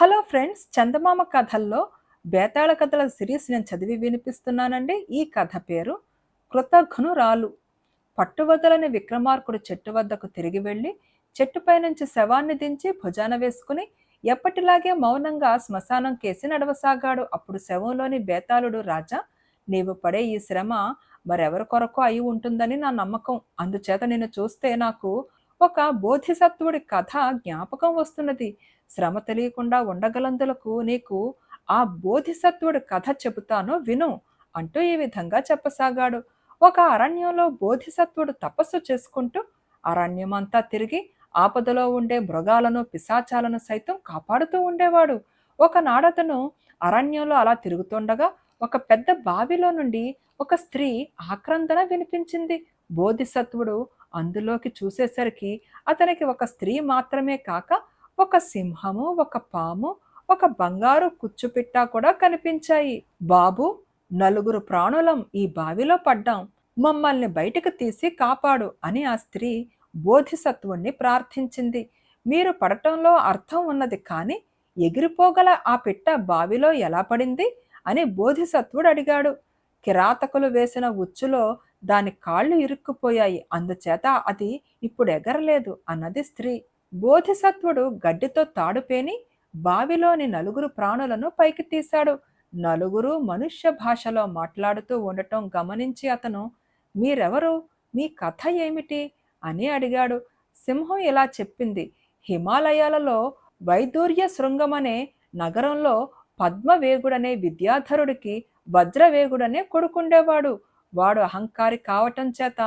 Hello friends చందమామ కథల్లో బేతాళ కథల series నేను చదివి వినిపిస్తున్నానండి. ఈ కథ పేరు కృతఘ్నురాలు. పట్టువదలని విక్రమార్కుడు చెట్టు వద్దకు తిరిగి వెళ్ళి చెట్టుపై నుంచి శవాన్ని దించి భుజాన వేసుకుని ఎప్పటిలాగే మౌనంగా శ్మశానం కేసి నడవసాగాడు. అప్పుడు శవంలోని బేతాళుడు రాజా నీవు పడే ఈ శ్రమ మరెవరి కొరకు అయి ఉంటుందని నా నమ్మకం. అందుచేత నిన్ను చూస్తే నాకు ఒక బోధిసత్వుడి కథ జ్ఞాపకం వస్తున్నది. శ్రమ తెలియకుండా ఉండగలందులకు నీకు ఆ బోధిసత్వుడి కథ చెబుతాను విను అంటూ ఈ విధంగా చెప్పసాగాడు. ఒక అరణ్యంలో బోధిసత్వుడు తపస్సు చేసుకుంటూ అరణ్యమంతా తిరిగి ఆపదలో ఉండే మృగాలను పిశాచాలను సైతం కాపాడుతూ ఉండేవాడు. ఒకనాడతను అరణ్యంలో అలా తిరుగుతుండగా ఒక పెద్ద బావిలో నుండి ఒక స్త్రీ ఆక్రందన వినిపించింది. బోధిసత్వుడు అందులోకి చూసేసరికి అతనికి ఒక స్త్రీ మాత్రమే కాక ఒక సింహము ఒక పాము ఒక బంగారు కుచ్చుపిట్ట కూడా కనిపించాయి. బాబు నలుగురు ప్రాణులం ఈ బావిలో పడ్డాం. మమ్మల్ని బయటకు తీసి కాపాడు అని ఆ స్త్రీ బోధిసత్వుణ్ణి ప్రార్థించింది. మీరు పడటంలో అర్థం ఉన్నది కానీ ఎగిరిపోగల ఆ పిట్ట బావిలో ఎలా పడింది అని బోధిసత్వుడు అడిగాడు. కిరాతకులు వేసిన ఉచ్చులో దాని కాళ్ళు ఇరుక్కుపోయాయి. అందుచేత అది ఇప్పుడు ఎగరలేదు అన్నది స్త్రీ. బోధిసత్వుడు గడ్డితో తాడుపేని బావిలోని నలుగురు ప్రాణులను పైకి తీశాడు. నలుగురు మనుష్య భాషలో మాట్లాడుతూ ఉండటం గమనించి అతను మీరెవరు? మీ కథ ఏమిటి? అని అడిగాడు. సింహం ఇలా చెప్పింది హిమాలయాలలో వైదూర్య శృంగమనే నగరంలో పద్మవేగుడనే విద్యాధరుడికి వజ్రవేగుడనే కొడుకుండేవాడు. వాడు అహంకారి కావటం చేత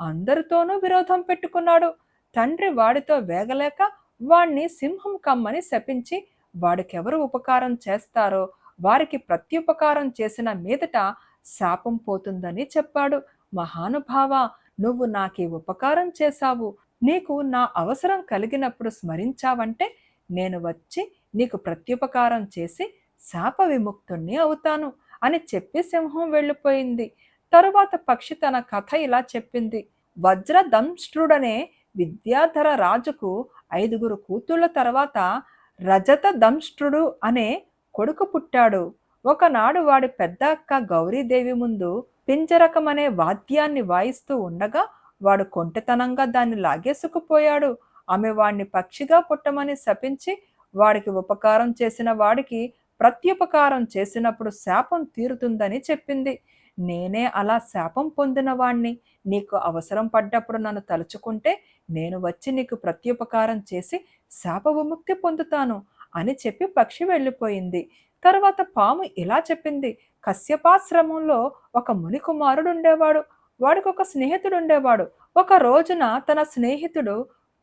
అందరితోనూ విరోధం పెట్టుకున్నాడు. తండ్రి వాడితో వేగలేక వాణ్ణి సింహం కమ్మని శపించి వాడికెవరు ఉపకారం చేస్తారో వారికి ప్రత్యుపకారం చేసిన మీదట శాపం పోతుందని చెప్పాడు. మహానుభావ నువ్వు నాకీ ఉపకారం చేశావు. నీకు నా అవసరం కలిగినప్పుడు స్మరించావంటే నేను వచ్చి నీకు ప్రత్యుపకారం చేసి శాప విముక్తుణ్ణి అవుతాను అని చెప్పి సింహం వెళ్ళిపోయింది. తరువాత పక్షి తన కథ ఇలా చెప్పింది. వజ్రదంష్ట్రుడనే విద్యాధర రాజుకు ఐదుగురు కూతుళ్ళ తర్వాత రజత దంష్ట్రుడు అనే కొడుకు పుట్టాడు. ఒకనాడు వాడి పెద్ద అక్క గౌరీదేవి ముందు పింజరకమనే వాద్యాన్ని వాయిస్తూ ఉండగా వాడు కొంటెతనంగా దాన్ని లాగేసుకుపోయాడు. ఆమె వాడిని పక్షిగా పుట్టమని శపించి వాడికి ఉపకారం చేసిన వాడికి ప్రత్యుపకారం చేసినప్పుడు శాపం తీరుతుందని చెప్పింది. నేనే అలా శాపం పొందినవాణ్ణి. నీకు అవసరం పడ్డప్పుడు నన్ను తలుచుకుంటే నేను వచ్చి నీకు ప్రత్యుపకారం చేసి శాప విముక్తి పొందుతాను అని చెప్పి పక్షి వెళ్ళిపోయింది. తర్వాత పాము ఇలా చెప్పింది కశ్యపాశ్రమంలో ఒక మునికుమారుడు ఉండేవాడు వాడికి ఒక స్నేహితుడు ఉండేవాడు ఒక రోజున తన స్నేహితుడు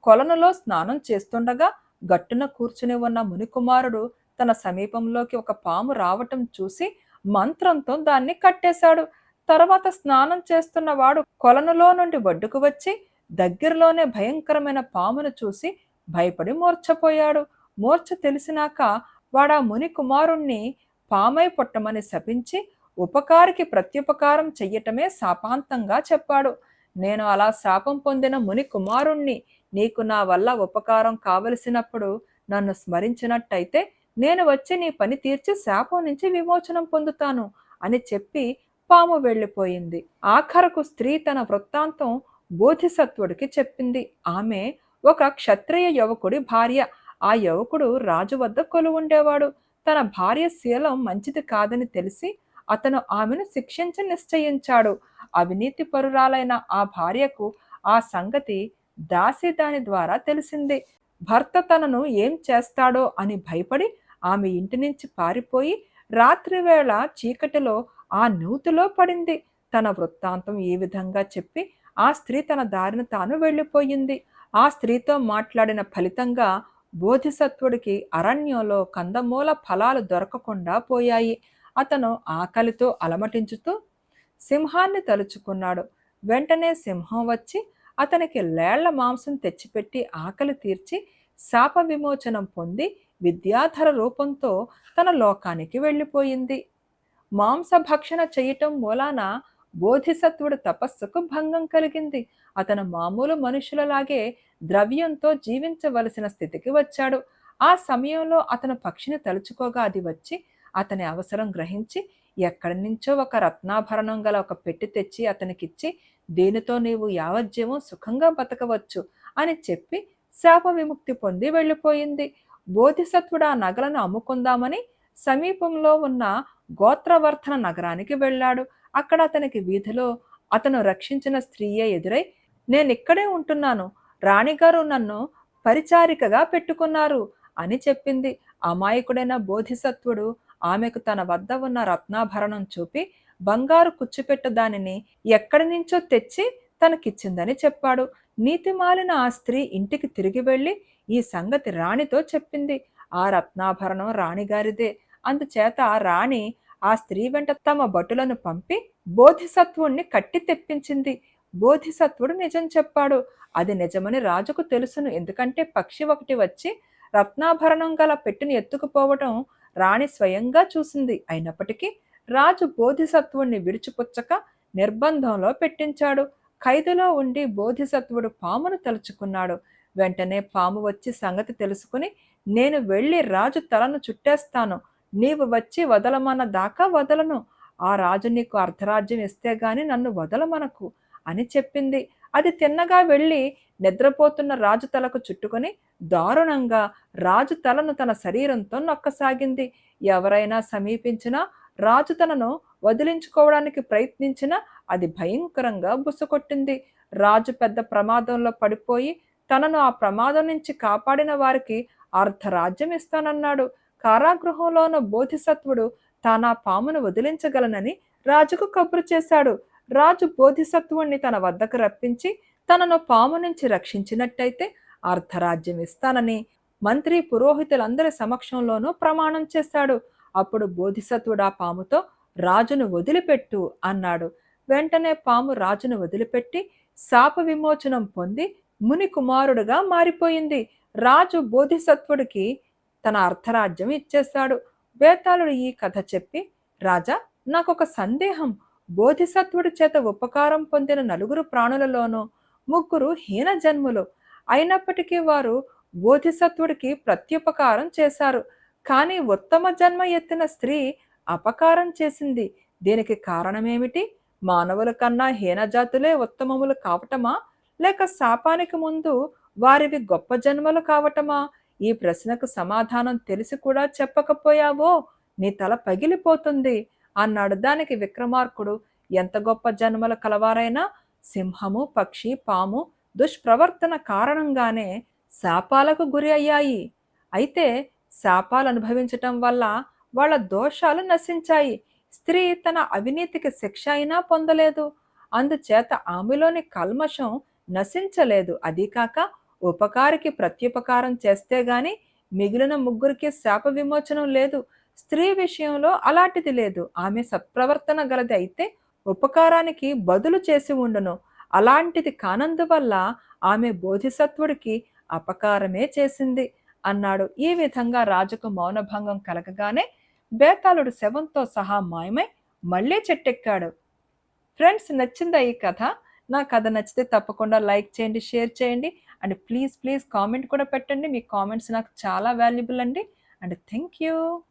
కొలనులో స్నానం చేస్తుండగా గట్టున కూర్చుని ఉన్న మునికుమారుడు తన సమీపంలోకి ఒక పాము రావటం చూసి మంత్రంతో దాన్ని కట్టేశాడు. తర్వాత స్నానం చేస్తున్న వాడు కొలనులో నుండి ఒడ్డుకు వచ్చి దగ్గరలోనే భయంకరమైన పామును చూసి భయపడి మూర్ఛపోయాడు. మూర్ఛ తెలిసినాక వాడా ముని కుమారుణ్ణి పామై పుట్టమని శపించి ఉపకారికి ప్రత్యుపకారం చెయ్యటమే శాపాంతంగా చెప్పాడు. నేను అలా శాపం పొందిన ముని కుమారుణ్ణి నీకు నా వల్ల ఉపకారం కావలసినప్పుడు నన్ను స్మరించినట్టయితే నేను వచ్చి నీ పని తీర్చి శాపం నుంచి విమోచనం పొందుతాను అని చెప్పి పాము వెళ్ళిపోయింది. ఆఖరకు స్త్రీ తన వృత్తాంతం బోధిసత్వుడికి చెప్పింది. ఆమె ఒక క్షత్రియ యువకుడి భార్య. ఆ యువకుడు రాజు వద్ద కొలువుండేవాడు తన భార్య శీలం మంచిది కాదని తెలిసి అతను ఆమెను శిక్షించి నిశ్చయించాడు. అవినీతి పరురాలైన ఆ భార్యకు ఆ సంగతి దాసి దాని ద్వారా తెలిసింది. భర్త తనను ఏం చేస్తాడో అని భయపడి ఆమె ఇంటి నుంచి పారిపోయి రాత్రివేళ చీకటిలో ఆ నూతిలో పడింది. తన వృత్తాంతం ఈ విధంగా చెప్పి ఆ స్త్రీ తన దారిన తాను వెళ్ళిపోయింది. ఆ స్త్రీతో మాట్లాడిన ఫలితంగా బోధిసత్వుడికి అరణ్యంలో కందమూల ఫలాలు దొరకకుండా పోయాయి. అతను ఆకలితో అలమటించుతూ సింహాన్ని తలుచుకున్నాడు. వెంటనే సింహం వచ్చి అతనికి లేళ్ళ మాంసం తెచ్చిపెట్టి ఆకలి తీర్చి శాప విమోచనం పొంది విద్యాధర రూపంతో తన లోకానికి వెళ్ళిపోయింది. మాంసభక్షణ చేయటం మూలాన బోధిసత్వుడి తపస్సుకు భంగం కలిగింది. అతను మామూలు మనుషులలాగే ద్రవ్యంతో జీవించవలసిన స్థితికి వచ్చాడు. ఆ సమయంలో అతను పక్షిని తలుచుకోగా అది వచ్చి అతని అవసరం గ్రహించి ఎక్కడి నుంచో ఒక రత్నాభరణం గల ఒక పెట్టి తెచ్చి అతనికిచ్చి దీనితో నీవు యావజ్జీవం సుఖంగా బతకవచ్చు అని చెప్పి శాప విముక్తి పొంది వెళ్ళిపోయింది. బోధిసత్వుడు ఆ నగలను అమ్ముకుందామని సమీపంలో ఉన్న గోత్రవర్ధన నగరానికి వెళ్ళాడు. అక్కడ అతనికి వీధిలో అతను రక్షించిన స్త్రీయే ఎదురై నేను ఇక్కడే ఉంటున్నాను. రాణిగారు నన్ను పరిచారికగా పెట్టుకున్నారు అని చెప్పింది. అమాయకుడైన బోధిసత్వుడు ఆమెకు తన వద్ద ఉన్న రత్నాభరణం చూపి బంగారు కుచ్చుపెట్ట దానిని ఎక్కడి నుంచో తెచ్చి తనకిచ్చిందని చెప్పాడు. నీతిమాలిన ఆ స్త్రీ ఇంటికి తిరిగి వెళ్ళి ఈ సంగతి రాణితో చెప్పింది. ఆ రత్నాభరణం రాణిగారిదే. అందుచేత ఆ రాణి ఆ స్త్రీ వెంట తమ భటులను పంపి బోధిసత్వుణ్ణి కట్టి తెప్పించింది. బోధిసత్వుడు నిజం చెప్పాడు. అది నిజమని రాజుకు తెలుసును. ఎందుకంటే పక్షి ఒకటి వచ్చి రత్నాభరణం గల పెట్టిని ఎత్తుకుపోవటం రాణి స్వయంగా చూసింది. అయినప్పటికీ రాజు బోధిసత్వుణ్ణి విడిచిపుచ్చక నిర్బంధంలో పెట్టించాడు. ఖైదులో ఉండి బోధిసత్వుడు పామును తలుచుకున్నాడు. వెంటనే పాము వచ్చి సంగతి తెలుసుకుని నేను వెళ్ళి రాజు తలను చుట్టేస్తాను. నీవు వచ్చి వదలమన్న దాకా వదలను. ఆ రాజు నీకు అర్ధరాజ్యం ఇస్తే గాని నన్ను వదలమనకు అని చెప్పింది. అది తిన్నగా వెళ్ళి నిద్రపోతున్న రాజు తలకు చుట్టుకొని దారుణంగా రాజు తలను తన శరీరంతో నొక్కసాగింది. ఎవరైనా సమీపించినా రాజు తనను వదిలించుకోవడానికి ప్రయత్నించినా అది భయంకరంగా బుసకొట్టింది రాజు పెద్ద ప్రమాదంలో పడిపోయి తనను ఆ ప్రమాదం నుంచి కాపాడిన వారికి అర్ధరాజ్యం ఇస్తానన్నాడు. కారాగృహంలోన బోధిసత్వుడు తానా పామును వదిలించగలనని రాజుకు కబురు చేశాడు. రాజు బోధిసత్వుణ్ణి తన వద్దకు రప్పించి తనను పాము నుంచి రక్షించినట్టయితే అర్ధరాజ్యం ఇస్తానని మంత్రి పురోహితులందరి సమక్షంలోనూ ప్రమాణం చేశాడు. అప్పుడు బోధిసత్వుడు ఆ పాముతో రాజును వదిలిపెట్టు అన్నాడు. వెంటనే పాము రాజును వదిలిపెట్టి శాప విమోచనం పొంది ముని కుమారుడుగా మారిపోయింది. రాజు బోధిసత్వుడికి తన అర్ధరాజ్యం ఇచ్చేస్తాడు బేతాళుడు ఈ కథ చెప్పి రాజా నాకొక సందేహం. బోధిసత్వుడి చేత ఉపకారం పొందిన నలుగురు ప్రాణులలోనూ ముగ్గురు హీన జన్ములు. అయినప్పటికీ వారు బోధిసత్వుడికి ప్రత్యుపకారం చేశారు. కానీ ఉత్తమ జన్మ ఎత్తిన స్త్రీ అపకారం చేసింది. దీనికి కారణమేమిటి? మానవుల కన్నా హీనజాతులే ఉత్తమములు కావటమా? లేక శాపానికి ముందు వారివి గొప్ప జన్మలు కావటమా? ఈ ప్రశ్నకు సమాధానం తెలిసి కూడా చెప్పకపోయావో? నీ తల పగిలిపోతుంది అన్నాడు దానికి విక్రమార్కుడు. ఎంత గొప్ప జన్మలు కలవారైనా సింహము పక్షి పాము దుష్ప్రవర్తన కారణంగానే శాపాలకు గురి అయ్యాయి. అయితే శాపాలు అనుభవించటం వల్ల వాళ్ళ దోషాలు నశించాయి. స్త్రీ తన అవినీతికి శిక్ష అయినా పొందలేదు. అందుచేత ఆమెలోని కల్మషం నశించలేదు. అదీకాక ఉపకారికి ప్రత్యుపకారం చేస్తే గాని మిగిలిన ముగ్గురికి శాప విమోచనం లేదు. స్త్రీ విషయంలో అలాంటిది లేదు. ఆమె సత్ప్రవర్తన గలది అయితే ఉపకారానికి బదులు చేసి ఉండును. అలాంటిది కానందువల్ల ఆమె బోధిసత్వుడికి అపకారమే చేసింది అన్నాడు. ఈ విధంగా రాజుకు మౌనభంగం కలగగానే బేతాళుడు శవంతో సహా మాయమై మళ్ళీ చెట్టెక్కాడు. ఫ్రెండ్స్ నచ్చిందా ఈ కథ? నా కథ నచ్చితే తప్పకుండా లైక్ చేయండి షేర్ చేయండి. అండ్ ప్లీజ్ ప్లీజ్ కామెంట్ కూడా పెట్టండి. మీ కామెంట్స్ నాకు చాలా వాల్యుబుల్ అండి. And thank you.